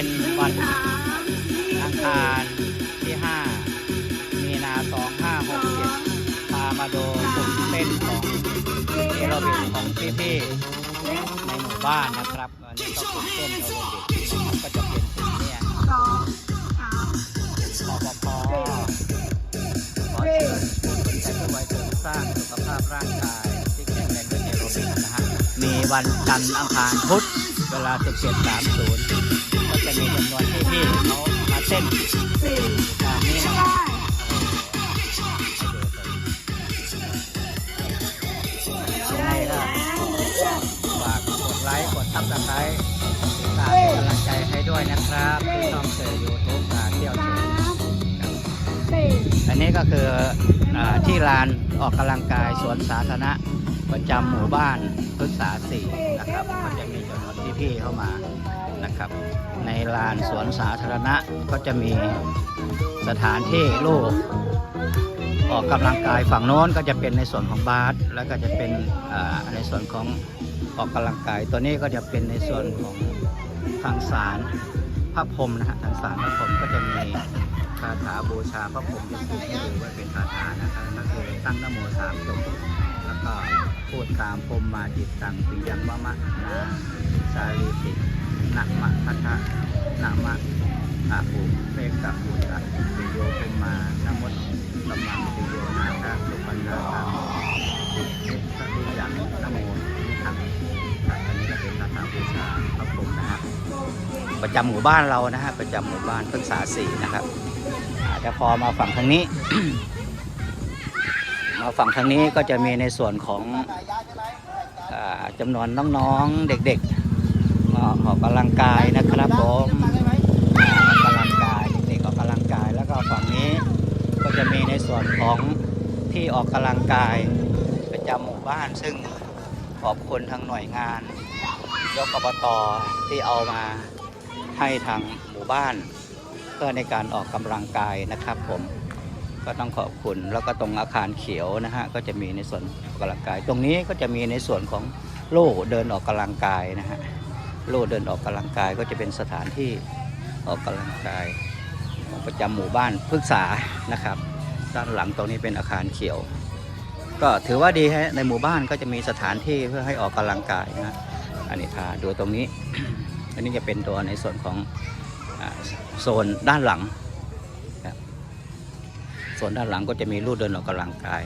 ย็นวันอังคารที่ 5 มีนา 2567พามาดูกลุ่มเต้นของเอโรบิกของพี่ๆในหมู่บ้านนะครับอันนี้ก็กลุ่มเต้นเอโรบิกก็จะเป็นเนี่ยสองสามปปปขอเชิญผู้สนใจเพื่อไว้เสริมสร้างสุขภาพร่างกายที่แข็งแรงด้วยเอโรบิกนะฮะมีวันจันทร์อังคารพุธเวลา17.30 จะมีจำนวนที่ที่เขามาเต้นสี่ตามนี้นะได้ยังไงก็ฝากกดไลค์กดซับสไครต์ติดตามเป็นกำลังใจให้ด้วยนะครับที่ช่องเสือยูทูบพาเที่ยวเชิอันนี้ก็คืออที่ลานออกกำลังกายสวนสาธารณะประจำหมู่บ้านพฤกษาสี่นะครับก็จะมีจำนวนพี่ๆเข้ามา นะครับ ในลานสวนสาธารณะก็จะมีสถานที่ลูกออกกำลังกายฝั่งโน้นก็จะเป็นในส่วนของบาสแล้วก็จะเป็นในส่วนของออกกำลังกายตัวนี้ก็จะเป็นในส่วนของทางสารพระพรมนะฮะทางสารพระพรมก็จะมีคาถาบูชาพระพรหมที่ถูกให้ดูว่าเป็นคาถานะครับก็คือตั้งนโมสามจบแล้วก็พูดตามพรมมาจิตตังปิยังมะมะนาสาลีติ นะมะทัทะนะมะอาภูเมกะบุตะปิโยพรหมานะมดสมังปิโยนาคาสุปันนาคังติสติยังนะโมนิทังครับอันนี้ก็เป็นคาถาบูชาพระพรหมนะฮะประจำหมู่บ้านเรานะฮะประจำหมู่บ้านพฤกษาสีนะครับอาจจะพอมาฝั่งทางนี้ มาฝั่งทางนี้ก็จะมีในส่วนของอ่าจำนวนน้องๆเด็กๆ มาออกกำลังกายนะครับผมอ่าอกกำลังกายเด็กๆออกกำลังกายแล้วก็ฝั่งนี้ก็จะมีในส่วนของที่ออกกำลังกายประจำหมู่บ้านซึ่งขอบคุณทางหน่วยงาน ยกอบตที่เอามาให้ทางหมู่บ้าน เพื่อในการออกกำลังกายนะครับผมก็ต้องขอบคุณแล้วก็ตรงอาคารเขียวนะฮะก็จะมีในส่วนออกกำลังกาย ตรงนี้ก็จะมีในส่วนของโล่เดินออกกำลังกายนะฮะ โล่เดินออกกำลังกายก็จะเป็นสถานที่ออกกำลังกายของประจำหมู่บ้านพฤกษานะครับ ด้านหลังตรงนี้เป็นอาคารเขียว ก็ถือว่าดีฮะในหมู่บ้านก็จะมีสถานที่เพื่อให้ออกกำลังกายนะอันนี้พาดูตรงนี้ อันนี้จะเป็นตัวในส่วนของอโซนด้านหลังส่วนด้านหลังก็จะมีลู่เดินออกกำลังกาย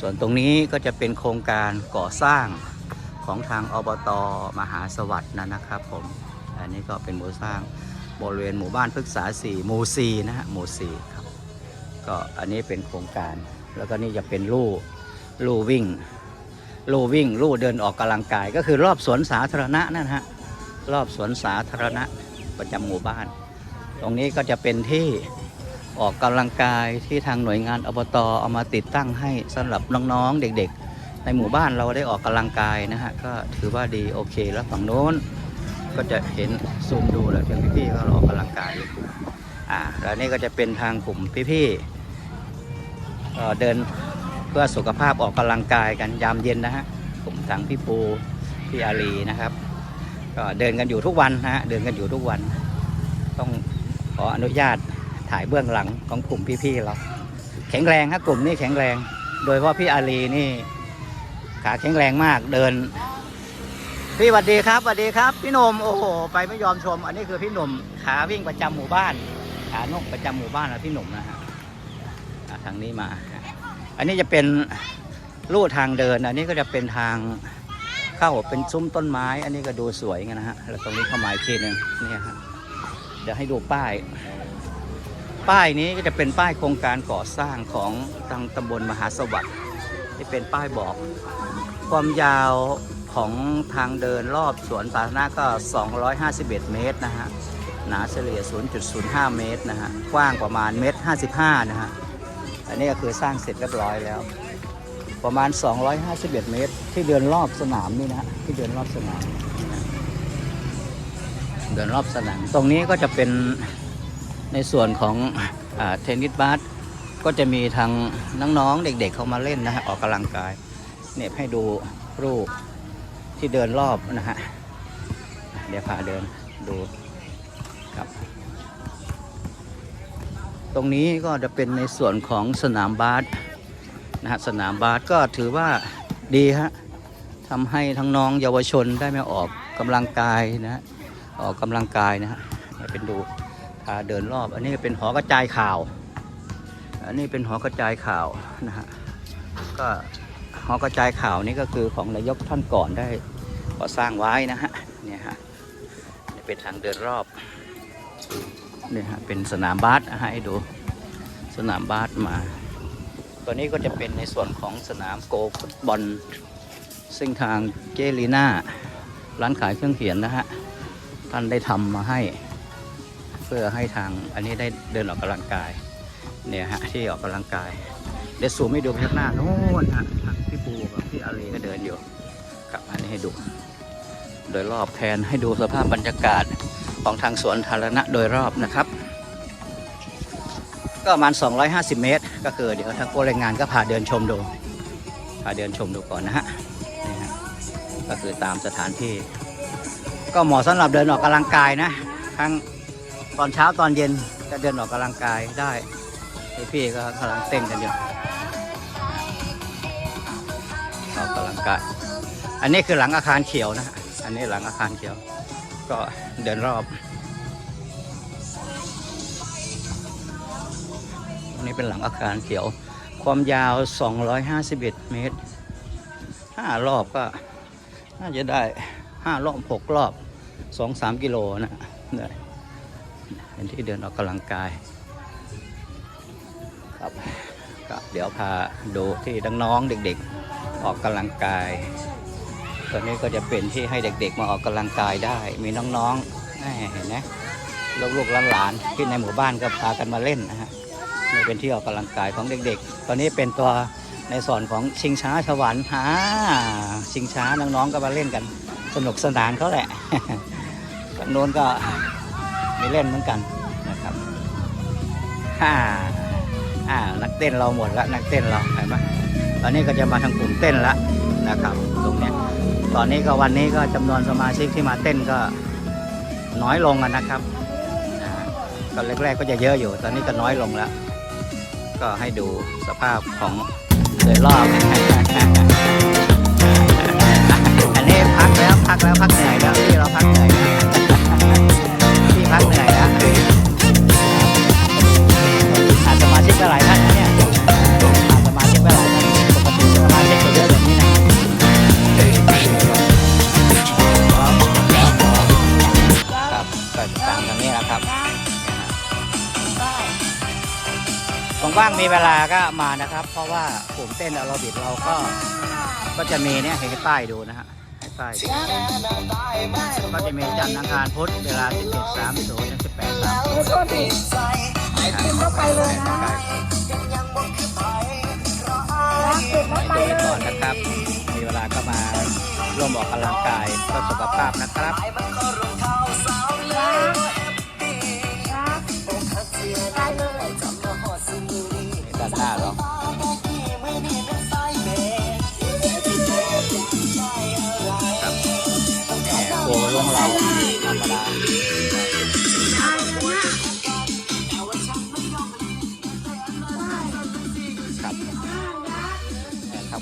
ส่วนตรงนี้ก็จะเป็นโครงการก่อสร้าง ของทางอบตมหาสวัสดิ์นะนะครับผม อันนี้ก็เป็นหมู่สร้างบริเวณหมู่บ้านพฤกษาสี่หมู่สี่นะฮะหมู่สี่ครับ ก็อันนี้เป็นโครงการ แล้วก็นี่จะเป็นลู่ลู่วิ่ง ลู่วิ่งลู่เดินออกกำลังกาย ก็คือรอบสวนสาธารณะนั่นฮะ รอบสวนสาธารณะประจำหมู่บ้าน ตรงนี้ก็จะเป็นที่ออกกำลังกายที่ทางหน่วยงานอบตเอามาติดตั้งให้สำหรับน้องๆเด็กๆ ในหมู่บ้านเราได้ออกกำลังกายนะฮะก็ถือว่าดีโอเคแล้วฝั่งโน้นก็จะเห็นซูมดูแล้วเพียงพี่ๆก็ออกกำลังกายอยู่อ่าแล้วนี่ก็จะเป็นทางกลุ่มพี่ๆเอ่เดินเพื่อสุขภาพออกกำลังกายกันยามเย็นนะฮะกลุ่มทางพี่ปูพี่อารีนะครับก็เดินกันอยู่ทุกวันนะฮะเดินกันอยู่ทุกวัน ต้องขออนุญาตถ่ายเบื้องหลังของกลุ่มพี่ๆเรา แข็งแรงครับกลุ่มนี้แข็งแรง โดยเฉพาะพี่อารีนี่ ขาแข็งแรงมากเดิน พี่สวัสดีครับสวัสดีครับ พี่หนมโอ้โหไปไม่ยอมชม อันนี้คือพี่หนุ่มขาวิ่งประจำหมู่บ้าน ขานกประจำหมู่บ้านนะพี่หนุ่มนะฮะทางนี้มา อันนี้จะเป็นลู่ทางเดิน อันนี้ก็จะเป็นทางเข้าเป็นซุ้มต้นไม้ อันนี้ก็ดูสวยไงนะฮะแล้วตรงนี้เข้ามาอีกทีหนึ่งเนี่ยฮะเดี๋ยวให้ดูป้าย ป้ายนี้ก็จะเป็นป้ายโครงการก่อสร้างของทางตำบลมหาสวัสดิ์ที่เป็นป้ายบอก ความยาวของทางเดินรอบสวนสาธารณะก็ 251 เมตรนะฮะ หนาเฉลี่ย 0.05 เมตรนะฮะ กว้างประมาณเมตร 55 นะฮะ อันนี้ก็คือสร้างเสร็จเรียบร้อยแล้ว ประมาณ 251 เมตร ที่เดินรอบสนามนี่นะฮะ ที่เดินรอบสนาม เดินรอบสนาม ตรงนี้ก็จะเป็นในส่วนของอเทนนิสบาส ก็จะมีทางน้องๆ เด็กๆ เขามาเล่นนะฮะ ออกกำลังกาย เนี่ยให้ดูรูปที่เดินรอบนะฮะ เดี๋ยวพาเดินดูครับ ตรงนี้ก็จะเป็นในส่วนของสนามบาสนะฮะสนามบาสก็ถือว่าดีฮะทำให้ทั้งน้องเยาวชนได้มาออกกำลังกายนะฮะออกกำลังกายนะฮะเป็นดูพาเดินรอบ อันนี้เป็นหอกระจายข่าว อันนี้เป็นหอกระจายข่าวนะฮะก็ หอกระจายข่าวนี่ก็คือของนายกท่านก่อนได้ก่อสร้างไว้นะฮะเนี่ยฮะเป็นทางเดินรอบเนี่ยฮะเป็นสนามบาสให้ดูสนามบาสมา ตัวนี้ก็จะเป็นในส่วนของสนามโกฟุตบอล ซึ่งทางเจลีน่าร้านขายเครื่องเขียนนะฮะท่านได้ทำมาให้ เพื่อให้ทางอันนี้ได้เดินออกกำลังกายเนี่ยฮะที่ออกกำลังกาย เดี๋ยวซูมให้ดูไปข้างหน้าโน่นฮะพี่ปูกับพี่อารีก็เดินอยู่ครับอันนี้ให้ดู โดยรอบแผนให้ดูสภาพบรรยากาศของทางสวนธารณะโดยรอบนะครับ ก็ประมาณ 250 เมตร ก็คือเดี๋ยวทางโกแรงงานก็พาเดินชมดูพาเดินชมดูก่อนนะฮะนี่ฮะก็คือตามสถานที่ ก็เหมาะสำหรับเดินออกกำลังกายนะทั้งตอนเช้าตอนเย็นจะเดินออกกำลังกายได้ พี่ๆก็กำลังเต้นกันอยู่ออกกำลังกายอันนี้คือหลังอาคารเขียวนะ อันนี้หลังอาคารเขียว ก็เดินรอบ อันนี้เป็นหลังอาคารเขียว ความยาว 251 เมตร 5 รอบก็ น่าจะได้ 5 รอบ 6 รอบ 2-3 กิโลนะเนี่ยเป็นที่เดินออกกำลังกาย ครับก็เดี๋ยวพาดูที่น้องๆเด็กๆ ออกกำลังกายตอนนี้ก็จะเป็นที่ให้เด็กๆมาออกกำลังกายได้ มีน้องๆเห็นไหมลูกๆหลานๆที่ในหมู่บ้านก็พากันมาเล่นนะฮะนี่เป็นที่ออกกำลังกายของเด็กๆ ตอนนี้เป็นตัวในส่วนของชิงช้าสวรรค์ฮะชิงช้าน้องๆก็มาเล่นกัน สนุกสนานเขาแหละทางโน้นก็มีเล่นเหมือนกันนะครับฮ่า อ่านักเต้นเราหมดแล้วนักเต้นเราเห็นไหมตอนนี้ก็จะมาทางกลุ่มเต้นแล้วนะครับตรงเนี้ยตอนนี้ก็วันนี้ก็จำนวนสมาชิกที่มาเต้นก็น้อยลงนะครับก็แรกๆก็จะเยอะอยู่ ตอนนี้ก็น้อยลงแล้ว ก็ให้ดูสภาพของโดยรอบ อันนี้พักแล้วพักแล้วพักเหนื่อยแล้วที่เราพักเหนื่อย ลาก็มานะครับ เพราะว่ากลุ่มเต้นแอโรบิกเราก็ก็จะมีเนี่ยให้ป้ายดูนะฮะให้ป้ายดูก็จะมีจันทร์อังคารพุธเวลา 17.30ถึง18.30ขอโทษทีกินเข้าไปเลยนะรักสุดแล้วไปเลไว้ก่อนนะครับ มีเวลาก็มาร่วมออกกำลังกายเพื่อสุขภาพนะครับ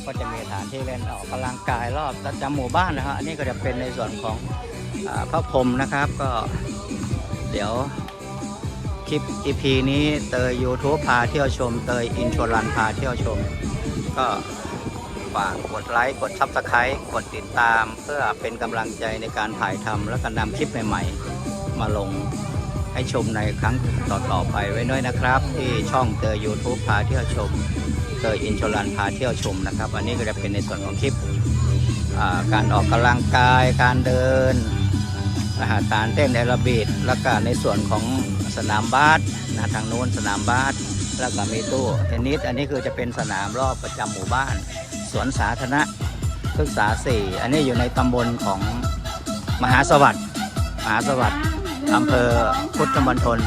ก็จะมีฐานที่เล่นออกกำลังกายรอบประจำหมู่บ้านนะฮะอันนี้ก็จะเป็นในส่วนของอาพระพรมนะครับก็เดี๋ยวคลิป EP นี้เตย YouTube พาเที่ยวชม เตยอินชรันพาเที่ยวชม ก็ฝากกดไลค์ กดซับสไครต์กดติดตามเพื่อเป็นกำลังใจในการถ่ายทำและการนำคลิปใหม่ ๆ มาลงให้ชมในครั้งต่อๆไปไว้ด้วยนะครับ ที่ช่องเตย YouTube พาเที่ยวชม เตยอินชรันพาเที่ยวชมนะครับ อันนี้ก็จะเป็นในส่วนของคลิปการออกกำลังกายการเดินอาหารการเต้นแอโรบิกแล้วก็ในส่วนของสนามบาสนะทางโน้นสนามบาสแล้วก็มีตู้เทนนิสอันนี้คือจะเป็นสนามรอบประจำหมู่บ้าน สวนสาธารณะศึกษาสี่อันนี้อยู่ในตำบลของมหาสวัสดิ์มหาสวัสดิ์อำเภอพุทธมณฑล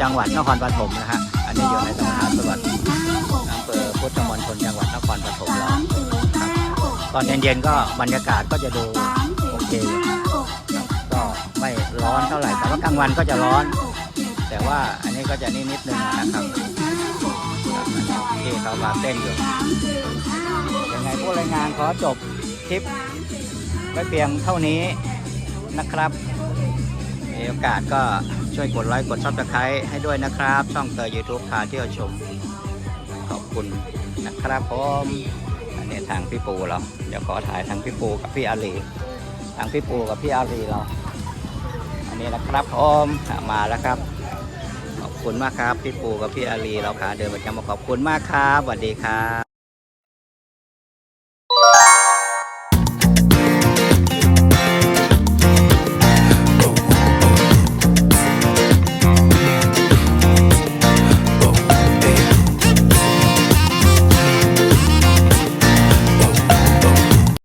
จังหวัดนครปฐมนะฮะอันนี้อยู่ในตำบลมหาสวัสดิ์ พุทธมณฑลจังหวัดนครปฐมเราครับตอนเย็นๆก็บรรยากาศก็จะดูโอเคอยู่ครับก็ไม่ร้อนเท่าไหร่ แต่ว่ากลางวันก็จะร้อน แต่ว่าอันนี้ก็จะนิดนิดๆนึงนะครับที่เขามาเต้นอยู่ยังไงผู้รายงานขอจบคลิปไว้เพียงเท่านี้นะครับมีโอกาสก็ช่วยกดไลค์กดซับสไครต์ให้ด้วยนะครับ ช่องเตอร์ยูทูบพาเที่ยวชมขอบ คุณนะครับผมอันนี้ทางพี่ปูเราเดี๋ยวขอถ่ายทางพี่ปูกับพี่อาลีทางพี่ปูกับพี่อาลีเรา อันนี้นะครับผมมาแล้วครับ ขอบคุณมากครับพี่ปูกับพี่อาลีเราขาเดินประจำมาขอบคุณมากครับสวัสดีครับ